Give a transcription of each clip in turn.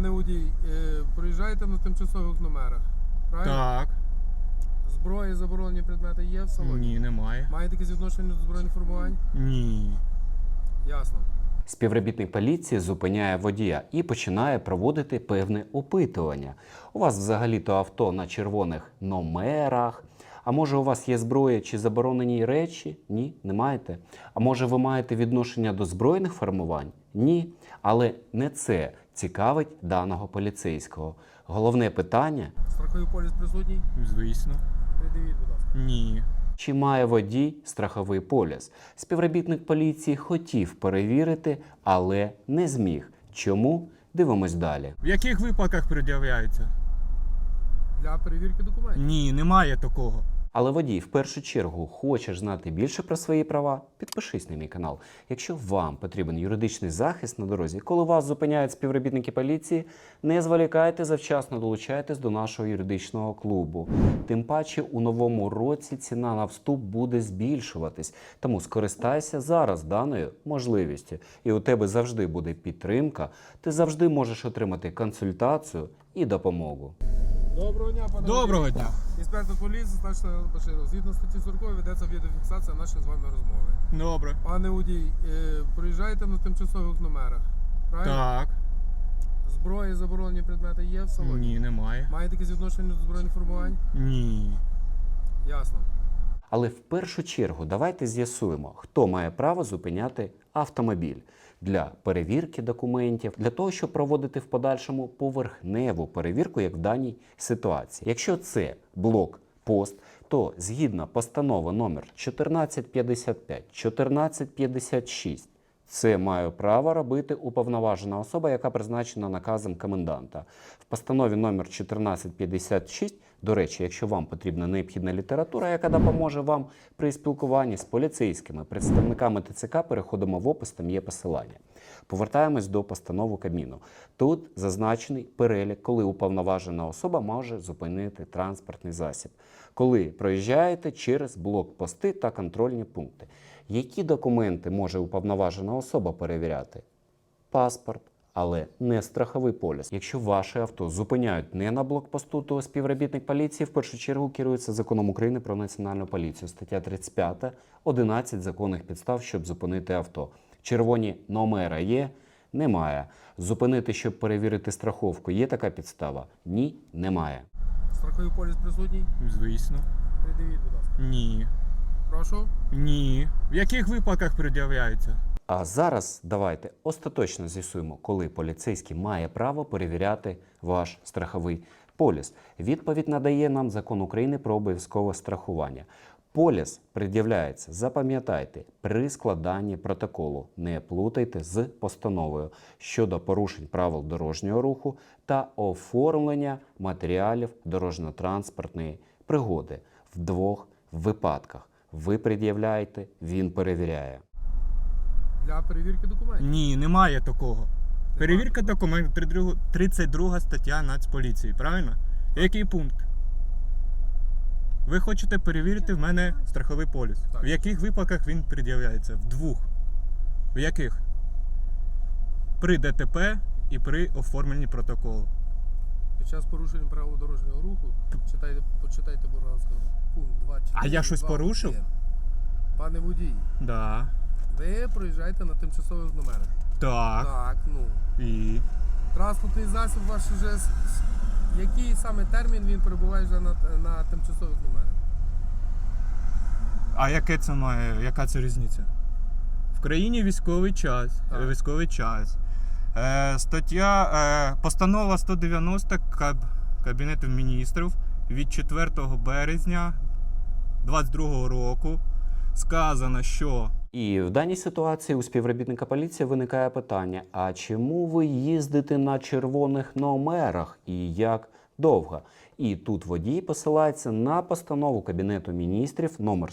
Пане водій, е, проїжджаєте на тимчасових номерах. Правильно? Так. Зброї, заборонені предмети є в салоні? Ні, немає. Маєте якесь відношення до збройних формувань? Ні. Ясно. Співробітник поліції зупиняє водія і починає проводити певне опитування. У вас взагалі-то авто на червоних номерах. А може у вас є зброя чи заборонені речі? Ні, не маєте. А може ви маєте відношення до збройних формувань? Ні. Але не це цікавить даного поліцейського. Головне питання: Страховий поліс присутній? Звісно. Придивіть, будь ласка. Ні. чи має водій страховий поліс? Співробітник поліції хотів перевірити, але не зміг. Чому? Дивимось далі. В яких випадках пред'являється? Для перевірки документів. Ні, немає такого. Але водій, в першу чергу, хочеш знати більше про свої права? Підпишись на мій канал. Якщо вам потрібен юридичний захист на дорозі, коли вас зупиняють співробітники поліції, не зволікайте завчасно долучайтесь до нашого юридичного клубу. Тим паче у новому році ціна на вступ буде збільшуватись, тому скористайся зараз даною можливістю. І у тебе завжди буде підтримка. Ти завжди можеш отримати консультацію і допомогу. Доброго дня, пане Доброго дня. Інспектор поліції, старший Баширов. Згідно статті 40 ведеться відеофіксація нашої з вами розмови. Добре. Пане водій, е, проїжджаєте на тимчасових номерах. Правильно? Так. Зброї, заборонені предмети є в салоні? Ні, немає. Маєте якесь відношення до збройних формувань? Ні. Ясно. Але в першу чергу давайте з'ясуємо, хто має право зупиняти автомобіль для перевірки документів, для того, щоб проводити в подальшому поверхневу перевірку, як в даній ситуації. Якщо це блок пост, то згідно постанови номер 1455, 1456, це має право робити уповноважена особа, яка призначена наказом коменданта. В постанові номер 1456, до речі, якщо вам потрібна необхідна література, яка допоможе вам при спілкуванні з поліцейськими представниками ТЦК, переходимо в опис, там є посилання. Повертаємось до постанови Кабміну. Тут зазначений перелік, коли уповноважена особа може зупинити транспортний засіб, коли проїжджаєте через блокпости та контрольні пункти. Які документи може уповноважена особа перевіряти? Паспорт, але не страховий поліс. Якщо ваше авто зупиняють не на блокпосту, то співробітник поліції в першу чергу керується законом України про національну поліцію, стаття 35, 11 законних підстав, щоб зупинити авто. Червоні номера є. Немає. Зупинити, щоб перевірити страховку, є така підстава? Ні, немає. Страховий поліс присутній? Звісно. Придивіть, будь ласка. Ні. Прошу. Ні. В яких випадках пред'являється? А зараз давайте остаточно з'ясуємо, коли поліцейський має право перевіряти ваш страховий поліс. Відповідь надає нам закон України про обов'язкове страхування. Поліс пред'являється, запам'ятайте, при складанні протоколу. Не плутайте з постановою щодо порушень правил дорожнього руху та оформлення матеріалів дорожньо-транспортної пригоди в двох випадках. Ви пред'являєте, він перевіряє. Для перевірки документів. Ні, немає такого. Перевірка документів 32 32 стаття Нацполіції, правильно? Який пункт? Ви хочете перевірити в мене страховий поліс. Так. В яких випадках він пред'являється? В двох. В яких? При ДТП і при оформленні протоколу. Під час порушення правил дорожнього руху читайте, почитайте, будь ласка, пункт 2. А я щось порушив? Пане водій, Да. ви проїжджаєте на тимчасових номерах. Так. Так, ну. І. Транспортний засіб ваш вже. с- с- Який саме термін він перебуває вже на, на тимчасових номерах? А яке це має, яка це різниця? В країні військовий час. Так. е, Військовий час. Е, стаття, е, постанова 190 Каб, Кабінету міністрів від 4 березня 22 року сказано, що І в даній ситуації у співробітника поліції виникає питання: а чому ви їздите на червоних номерах і як довго? І тут водій посилається на постанову Кабінету міністрів номер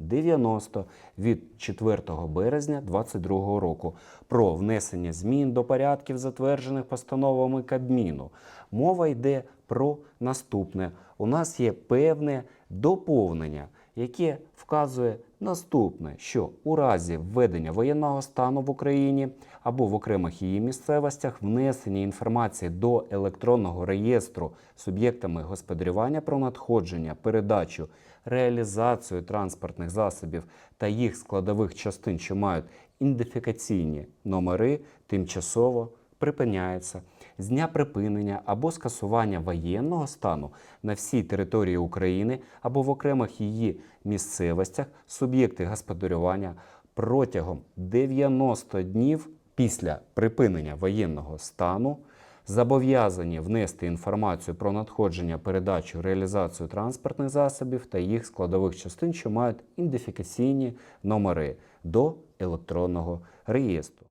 190 від 4 березня 2022 року про внесення змін до порядків, затверджених постановами Кабміну. Мова йде про наступне: у нас є певне доповнення яке вказує наступне, що у разі введення воєнного стану в Україні або в окремих її місцевостях внесення інформації до електронного реєстру суб'єктами господарювання про надходження, передачу, реалізацію транспортних засобів та їх складових частин, що мають ідентифікаційні номери, тимчасово припиняється з дня припинення або скасування воєнного стану на всій території України або в окремих її місцевостях суб'єкти господарювання протягом 90 днів після припинення воєнного стану зобов'язані внести інформацію про надходження, передачу, реалізацію транспортних засобів та їх складових частин, що мають ідентифікаційні номери до електронного реєстру.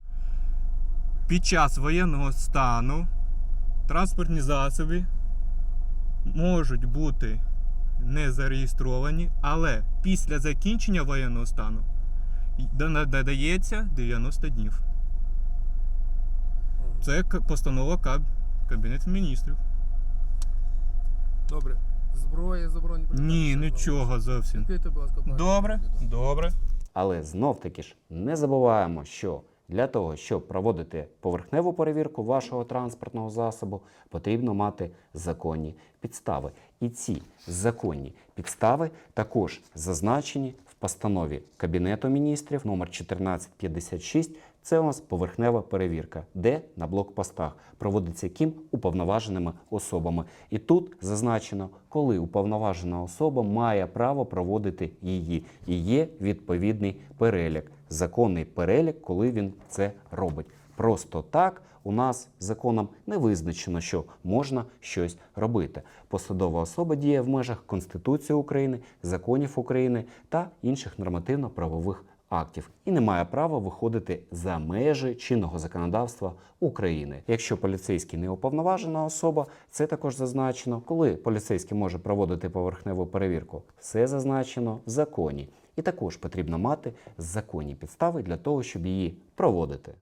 Під час воєнного стану транспортні засоби можуть бути не зареєстровані, але після закінчення воєнного стану додається 90 днів. Це постанова Каб... Кабінету міністрів. Добре. Зброя, заборонені Ні, нічого зовсім. Добре, добре. Але знов таки ж не забуваємо, що для того, щоб проводити поверхневу перевірку вашого транспортного засобу, потрібно мати законні підстави. І ці законні підстави також зазначені постанові Кабінету міністрів номер 1456. Це у нас поверхнева перевірка, де на блокпостах проводиться ким уповноваженими особами. І тут зазначено, коли уповноважена особа має право проводити її. І є відповідний перелік, законний перелік, коли він це робить. Просто так у нас законом не визначено, що можна щось робити. Посадова особа діє в межах Конституції України, законів України та інших нормативно-правових актів і не має права виходити за межі чинного законодавства України. Якщо поліцейський не уповноважена особа, це також зазначено, коли поліцейський може проводити поверхневу перевірку. Все зазначено в законі. І також потрібно мати законні підстави для того, щоб її проводити.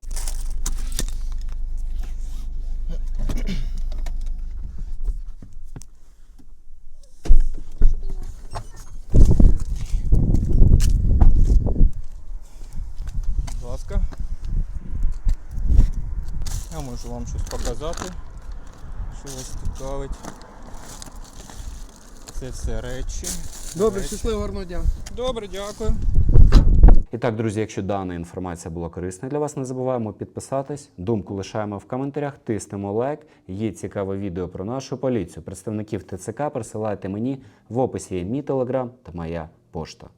Будь. Я можу вам щось показати, що вас цікавить. Це все речі. Добре, Речі. щасливого гарного дня. Добре, дякую. І так, друзі, якщо дана інформація була корисна для вас, не забуваємо підписатись. Думку лишаємо в коментарях, тиснемо лайк. Є цікаве відео про нашу поліцію. Представників ТЦК присилайте мені в описі є мій телеграм та моя пошта.